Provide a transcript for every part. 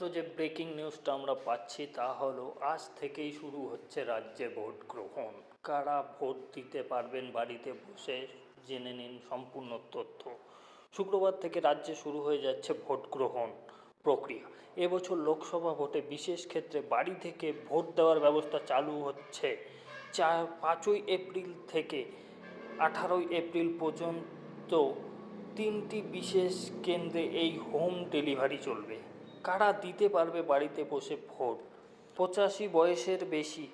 এইমাত্র যে ব্রেকিং নিউজটা আমরা পাচ্ছি তা হলো, আজ থেকেই শুরু হচ্ছে রাজ্যে ভোট গ্রহণ। কারা ভোট দিতে পারবেন বাড়িতে বসে, জেনে নিন সম্পূর্ণ তথ্য। শুক্রবার থেকে রাজ্যে শুরু হয়ে যাচ্ছে ভোট গ্রহণ প্রক্রিয়া। এবছর লোকসভা ভোটে বিশেষ ক্ষেত্রে বাড়ি থেকে ভোট দেওয়ার ব্যবস্থা চালু হচ্ছে। চার, পাঁচই এপ্রিল থেকে আঠারোই এপ্রিল পর্যন্ত তিনটি বিশেষ কেন্দ্রে এই হোম ডেলিভারি চলবে। কারা দিতে পারবে বাড়িতে বসে ভোট? পঁচাশি বয়সের বেশি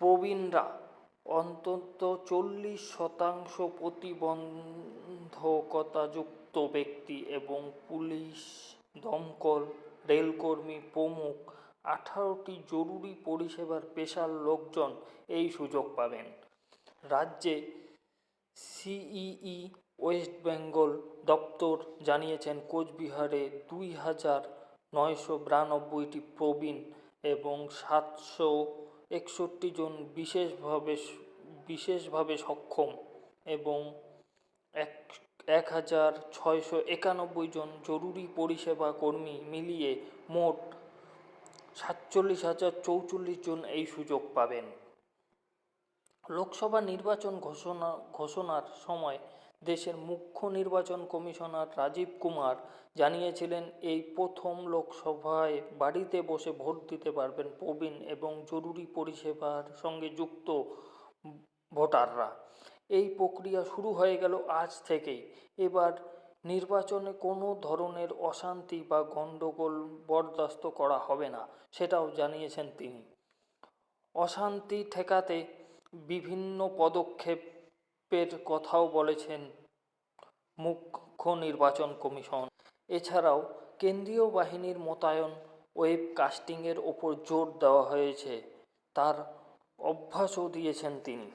প্রবীণরা অন্তত চল্লিশ শতাংশ প্রতিবন্ধকতাযুক্ত ব্যক্তি এবং পুলিশ, দমকল, রেলকর্মী, প্রমুখ আঠারোটি জরুরি পরিষেবার পেশার লোকজন এই সুযোগ পাবেন। রাজ্যে সিইই ওয়েস্ট বেঙ্গল দপ্তর জানিয়েছেন, কোচবিহারে দুই হাজার নয়শো বিরানব্বইটি প্রবীণ এবং সাতশো একষট্টি জন বিশেষভাবে বিশেষভাবে সক্ষম এবং এক এক হাজার ছয়শো একানব্বই জন জরুরি পরিষেবা কর্মী মিলিয়ে মোট সাতচল্লিশ হাজার চৌচল্লিশ জন এই সুযোগ পাবেন। লোকসভা নির্বাচন ঘোষণা, ঘোষণার সময় দেশের মুখ্য নির্বাচন কমিশনার রাজীব কুমার জানিয়েছিলেন, এই প্রথম লোকসভায় বাড়িতে বসে ভোট দিতে পারবেন প্রবীণ এবং জরুরি পরিষেবার সঙ্গে যুক্ত ভোটাররা। এই প্রক্রিয়া শুরু হয়ে গেল আজ থেকেই। এবার নির্বাচনে কোনো ধরনের অশান্তি বা গণ্ডগোল বরদাস্ত করা হবে না, সেটাও জানিয়েছেন তিনি। অশান্তি ঠেকাতে বিভিন্ন পদক্ষেপের কথাও বলেছেন মুখ্য নির্বাচন কমিশন। এছাড়াও কেন্দ্রীয় বাহিনীর মোতায়েন ওয়েব কাস্টিংয়ের ওপর জোর দেওয়া হয়েছে, তার অভ্যাসও দিয়েছেন তিনি।